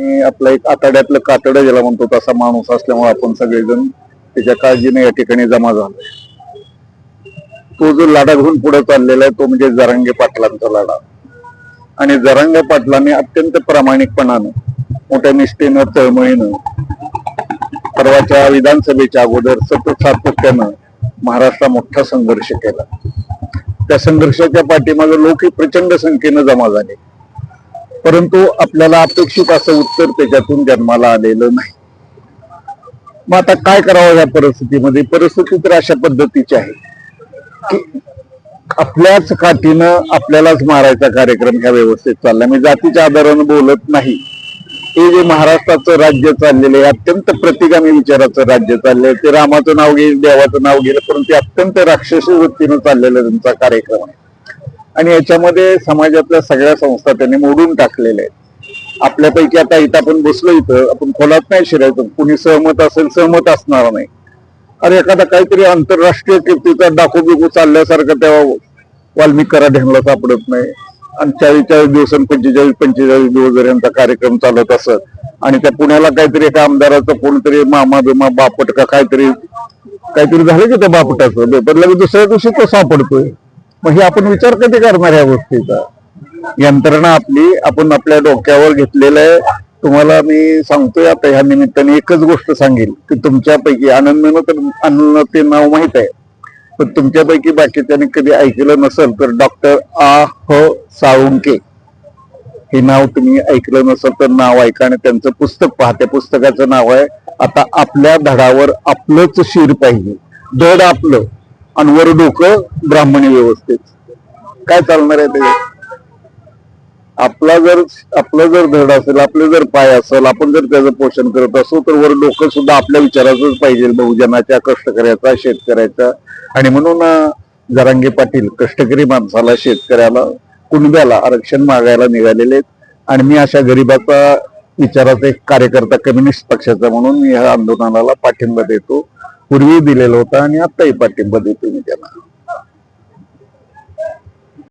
आणि आपला एक आताड्यातलं कातडं ज्याला म्हणतो तसा माणूस असल्यामुळे आपण सगळेजण त्याच्या काळजीने या ठिकाणी जमा झालोय. तो जो लाडा घेऊन पुढे चाललेला आहे तो म्हणजे जरांगे पाटलांचा लाडा. आणि जरांगे पाटलांनी अत्यंत प्रामाणिकपणानं मोठ्या निष्ठेनं तळमळीनं परवाच्या विधानसभेच्या अगोदर सतत सातत्यानं महाराष्ट्रात मोठा संघर्ष केला. त्या संघर्षाच्या पाठीमागे लोक प्रचंड संख्येनं जमा झाले. परंतु आपल्याला अपेक्षित असं उत्तर त्याच्यातून जन्माला आलेलं नाही. मग आता काय करावं या परिस्थितीमध्ये? परिस्थिती तर अशा पद्धतीची आहे की आपल्याच काठीनं आपल्यालाच मारायचा कार्यक्रम ह्या व्यवस्थेत चालला. मी जातीच्या आधारानं बोलत नाही. हे जे महाराष्ट्राचं राज्य चाललेलं आहे अत्यंत प्रतिगामी विचाराचं राज्य चाललंय. ते रामाचं नाव घेईल देवाचं नाव घेईल परंतु अत्यंत राक्षसी वृत्तीनं चाललेला त्यांचा कार्यक्रम आहे. आणि याच्यामध्ये समाजातल्या सगळ्या संस्था त्यांनी मोडून टाकलेल्या आहेत. आपल्यापैकी आता इथं आपण बसलो इथं आपण खोलात नाही शिरायचं. कुणी सहमत असेल सहमत असणार नाही. अरे एखादा काहीतरी आंतरराष्ट्रीय कीर्तीचा डाकू बिकू चालल्यासारखं तेव्हा वाल्मिक ढेंगला सापडत नाही. आणि चाळीस चाळीस दिवसां पंचेचाळीस पंचेचाळीस दिवस जर यांचा कार्यक्रम चालत असत आणि त्या पुण्याला काहीतरी एका आमदाराचं कोणतरी मामा बिमा बापट का काहीतरी काहीतरी झालं की त्या बापटाचं? पेपर दुसऱ्या दिवशी तो सापडतोय. मग हे आपण विचार कधी करणार या गोष्टीचा? यंत्रणा आपली आपण आपल्या डोक्यावर घेतलेलं आहे. तुम्हाला मी सांगतोय आता ह्या निमित्ताने एकच गोष्ट सांगेल की तुमच्यापैकी आनंदनं तर आनंद ते नाव माहीत आहे. पण तुमच्यापैकी बाकीच्याने कधी ऐकलं नसेल तर डॉक्टर आ ह साळुंके. हे नाव तुम्ही ऐकलं नसेल तर नाव ऐका आणि त्यांचं पुस्तक पहा. त्या पुस्तकाचं नाव आहे आता आपल्या धडावर आपलंच शिर पाहिजे. धड आपलं. आणि वर डोकं ब्राह्मणी व्यवस्थेत. काय चालणार आहे ते? आपला जर आपलं जर धड असेल आपले जर पाय असेल आपण जर त्याचं पोषण करत असू तर वर डोकं सुद्धा आपल्या विचाराचंच पाहिजे बहुजनाच्या कष्टकऱ्याचा शेतकऱ्याचा. आणि म्हणून जरांगे पाटील कष्टकरी माणसाला शेतकऱ्याला कुणब्याला आरक्षण मागायला निघालेले आहेत. आणि मी अशा गरीबाचा विचाराचा एक कार्यकर्ता कम्युनिस्ट पक्षाचा म्हणून मी ह्या आंदोलनाला पाठिंबा देतो. पूर्वी दिलेला होता आणि आत्ताही पाठिंबा देतो मी त्यांना.